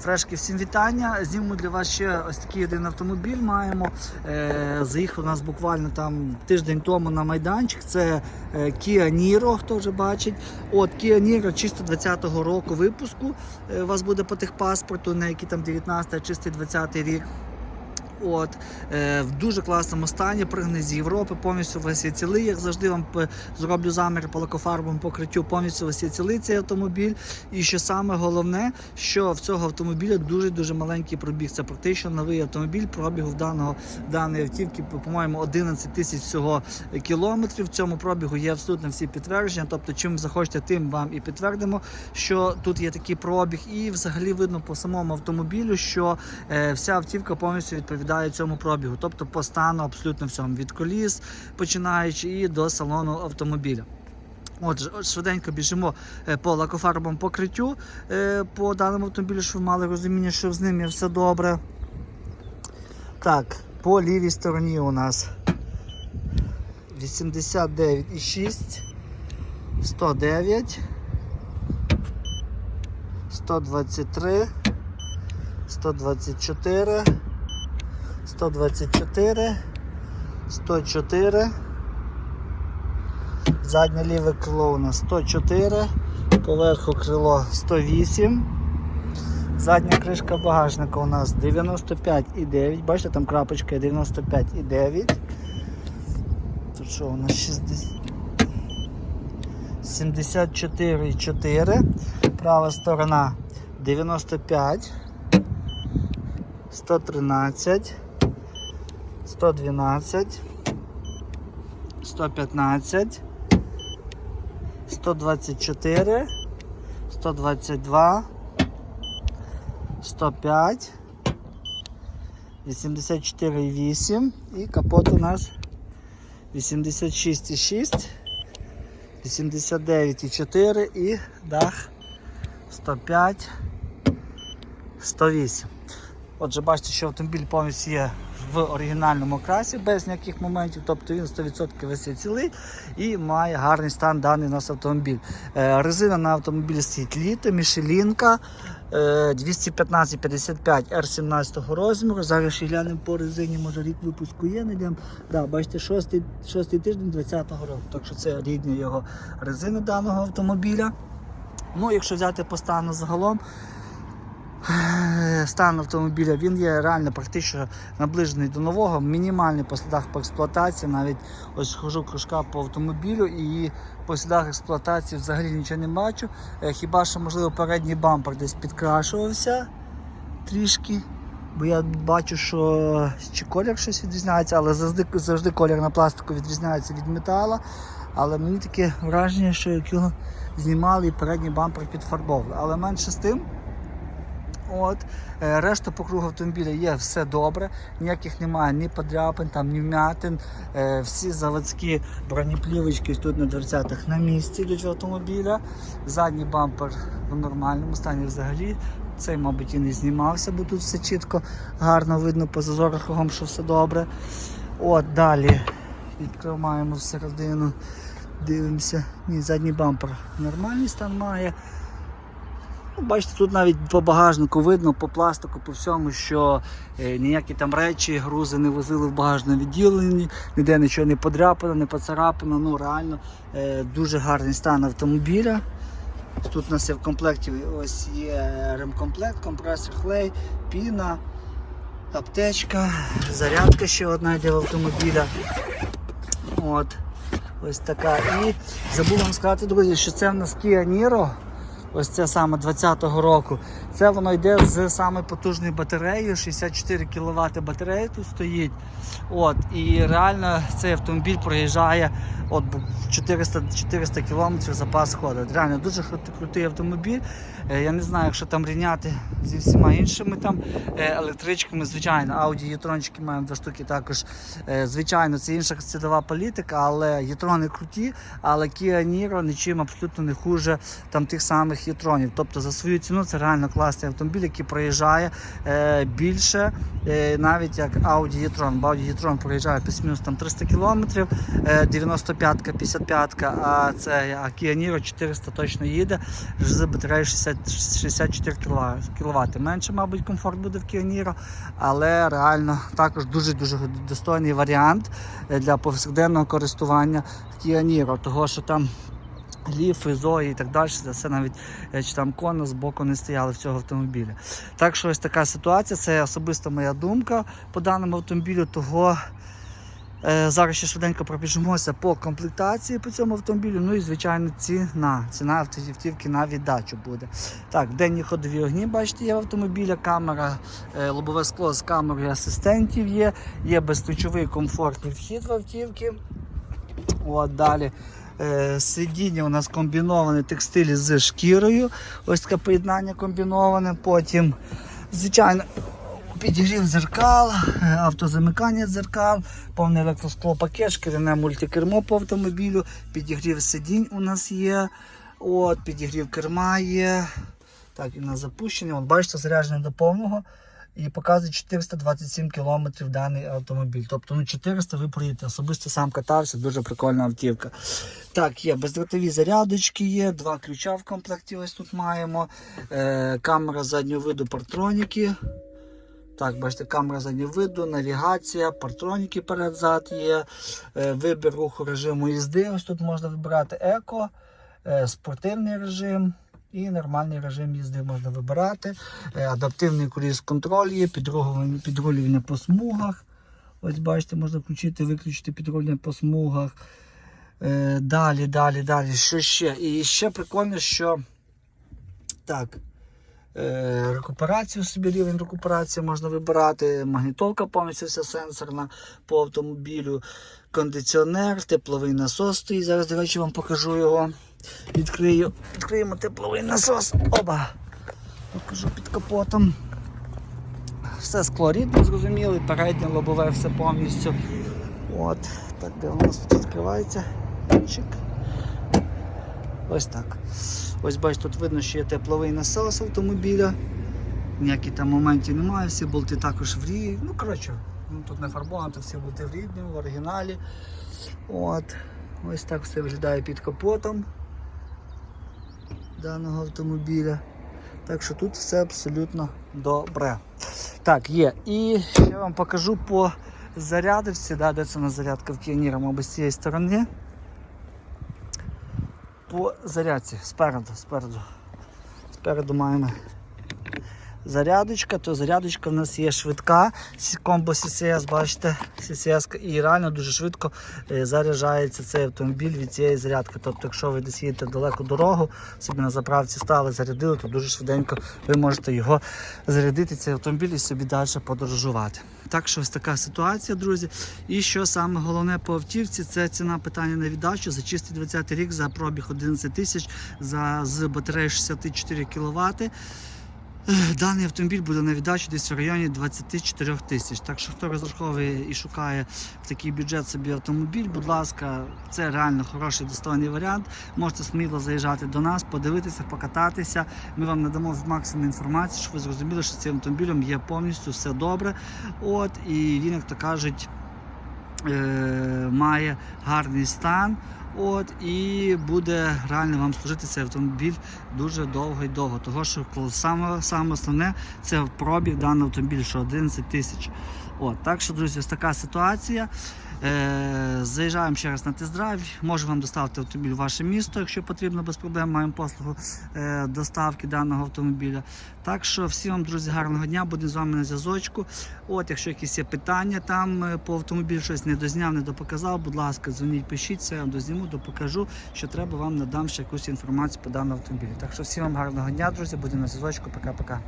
Фрешки, всім вітання. Знімемо для вас ще ось такий один автомобіль. Маємо. Е, заїхав у нас буквально там тиждень тому на майданчик. Це е, Kia Niro, хто вже бачить. От Kia Niro чисто 20-го року випуску. Е, у вас буде по техпаспорту, на який там 19 чистий 20 рік. От, е, в дуже класному стані, пригнаний з Європи, повністю весь є цілий. Як завжди вам зроблю замір по лакофарбовому покриттю, повністю весь є цілий цей автомобіль. І що саме головне, що в цього автомобіля дуже-дуже маленький пробіг. Це практично новий автомобіль. Пробігу в даного даної автівки, по-моєму, 11 тисяч всього кілометрів. В цьому пробігу є абсолютно всі підтвердження. Тобто, чим захочете, тим вам і підтвердимо, що тут є такий пробіг. І взагалі видно по самому автомобілю, що е, вся автівка повністю відповідає цьому пробігу. Тобто по стану абсолютно всьому від коліс, починаючи і до салону автомобіля. Отже, швиденько біжимо е, по лакофарбовому покриттю е, по даному автомобілю, щоб ви мали розуміння, що з ним є все добре. Так, по лівій стороні у нас 89,6, 109, 123, 124, 124, 104. Заднє ліве крило у нас 104, поверху крило 108. Задня кришка багажника у нас 95,9. Бачите, там крапочка є 95,9. Тут що у нас 60... 74,4. Права сторона 95. 113. 112. 115. 124. 122. 105, 84,8 і капот у нас 86,6, 89,4 і дах 105, 108. Отже, бачите, що автомобіль повністю є в оригінальному красі, без ніяких моментів, тобто він 100% весь цілий і має гарний стан даний у нас автомобіль. Е, резина на автомобілі стоїть літо, мішелінка. 215-55 R17 розміру. Зараз ще глянемо по резині, може рік випуску є, знайдемо. Да, бачите, шостий, шостий тиждень 20-го року. Так що це рідні його резини даного автомобіля. Ну, якщо взяти по стану загалом, е, стан автомобіля він є реально практично наближений до нового, мінімальний по слідах по експлуатації. Навіть ось хожу кружка по автомобілю і по слідах експлуатації взагалі нічого не бачу. Е, Хіба що, можливо, передній бампер десь підкрашувався трішки. Бо я бачу, що чи колір щось відрізняється, але завжди, завжди колір на пластику відрізняється від метала. Але мені таке враження, що його знімали і передній бампер підфарбовували. Але менше з тим. От, е, решта по кругу автомобіля є все добре, ніяких немає ні подряпин, там, ні вмятин. Е, всі заводські бронеплівочки тут на дверцятах на місці йдуть в автомобіля. Задній бампер в нормальному стані взагалі. Цей, мабуть, і не знімався, бо тут все чітко, гарно видно по зазорах кругом, що все добре. От далі відкриваємо всередину, дивимося. Ні, задній бампер нормальний стан має. Ну, Бачите, тут навіть по багажнику видно, по пластику, по всьому, що е, ніякі там речі, грузи не возили в багажному відділенні, ніде нічого не подряпано, не поцарапано. Ну реально е, дуже гарний стан автомобіля. Тут у нас є в комплекті ось є ремкомплект, компресор клей, піна, аптечка, зарядка ще одна йде в автомобіля. От. Ось така. І забув вам сказати, друзі, що це в нас Kia Niro. Ось це саме 20-го року. Це воно йде з саме потужною батареєю, 64 кВт батарея тут стоїть. От, і реально цей автомобіль проїжджає от 400 400 км запас ходу. Реально дуже крутий, автомобіль. Е, Я не знаю, якщо там рівняти зі всіма іншими там е, електричками, звичайно, Audi Єтрончики маємо два штуки також. Е, Звичайно, це інша цільова політика, але Єтрони круті, але Kia Niro нічим абсолютно не хуже там тих самих нових єтронів. Тобто за свою ціну це реально класний автомобіль, який проїжджає е, більше, е, навіть як Audi e-tron. Бо Audi e-tron проїжджає плюс-мінус там 300 км, е, 95-ка, 55-ка, а це а Kia Niro 400 точно їде з батареєю 64 кВт. Менше, мабуть, комфорт буде в Kia Niro, але реально також дуже-дуже достойний варіант е, для повсякденного користування Kia Niro, того що там ліфи, зої і так далі, це все навіть е, чи там коно з боку не стояли в цього автомобіля. Так що ось така ситуація, це особиста моя думка по даному автомобілю, того Е, Зараз ще швиденько пробіжимося по комплектації по цьому автомобілю. Ну і звичайно ціна. Ціна автівки на віддачу буде. Так, денні ходові огні, бачите, є в автомобіля, камера, е, лобове скло з камерою асистентів є, є безключовий комфортний вхід в автівки. От далі. Е, Сидіння у нас комбіноване текстилі з шкірою. Ось таке поєднання комбіноване. Потім, звичайно, підігрів дзеркал, е, автозамикання дзеркал, повний електроскло пакет, шкіряне мультикермо по автомобілю, підігрів сидінь у нас є. От, підігрів керма є. Так, нас запущений. От, бачите, заряджений до повного. І показує 427 км даний автомобіль. Тобто ну 400 ви проїдете. Особисто сам катався, дуже прикольна автівка. Так, є бездротові зарядочки, є, два ключа в комплекті ось тут маємо. Е, камера заднього виду, партроніки. Так, бачите, камера заднього виду, навігація, партроніки перед-зад є. Е, вибір руху режиму їзди. Ось тут можна вибирати еко, е, спортивний режим. І нормальний режим їзди можна вибирати. Е, Адаптивний круїз контроль є, підрулювання, по смугах. Ось бачите, можна включити, виключити підрулювання по смугах. Е, Далі, далі, далі. Що ще? І ще прикольно, що так. е, Рекуперацію собі рівень рекуперації можна вибирати. Магнітолка повністю вся сенсорна по автомобілю, кондиціонер, тепловий насос стоїть. Зараз, до речі, вам покажу його. Відкрию, відкриємо тепловий насос. Оба! Покажу під капотом. Все скло рідне, зрозуміло, переднє лобове все повністю. От, так де у нас тут відкривається. Чик. Ось так. Ось бачите, тут видно, що є тепловий насос автомобіля. Ніяких там моментів немає, всі болти також в рі. Ну, коротше, ну, тут не фарбовано, тут всі болти в рідні, в оригіналі. От. Ось так все виглядає під капотом даного автомобіля. Так що тут все абсолютно добре. Так, є. І я вам покажу по зарядочці, да, де це на зарядка в Кіаніра, мабуть, з цієї сторони. По зарядці, спереду, спереду. Спереду маємо зарядочка, то зарядочка в нас є швидка, комбо CCS, бачите, CCS, і реально дуже швидко е, заряджається цей автомобіль від цієї зарядки. Тобто, якщо ви десь їдете далеку дорогу, собі на заправці стали, зарядили, то дуже швиденько ви можете його зарядити, цей автомобіль і собі далі подорожувати. Так що ось така ситуація, друзі. І що саме головне по автівці, це ціна питання на віддачу за чистий 20 рік, за пробіг 11 тисяч, з батареї 64 кВт. Даний автомобіль буде на віддачу десь в районі 24 тисяч. Так що хто розраховує і шукає в такий бюджет собі автомобіль, будь ласка, це реально хороший достойний варіант. Можете сміло заїжджати до нас, подивитися, покататися. Ми вам надамо максимум інформації, щоб ви зрозуміли, що цим автомобілем є повністю все добре. От і він, як то кажуть, має гарний стан. От і буде реально вам служити цей автомобіль дуже довго і довго. Того, що саме, саме основне це пробіг даного автомобіля, що 11 тисяч. От, так що, друзі, ось така ситуація. Е, заїжджаємо ще раз на тест-драйв. Можу вам доставити автомобіль в ваше місто, якщо потрібно, без проблем маємо послугу е, доставки даного автомобіля. Так що всім вам, друзі, гарного дня, будемо з вами на зв'язочку. От, якщо якісь є питання там е, по автомобілю, щось не дозняв, не допоказав, будь ласка, дзвоніть, пишіть, все я вам дозніму, допокажу, що треба вам надам ще якусь інформацію по даному автомобілю. Так що всім вам гарного дня, друзі, будемо на зв'язочку. Пока-пока.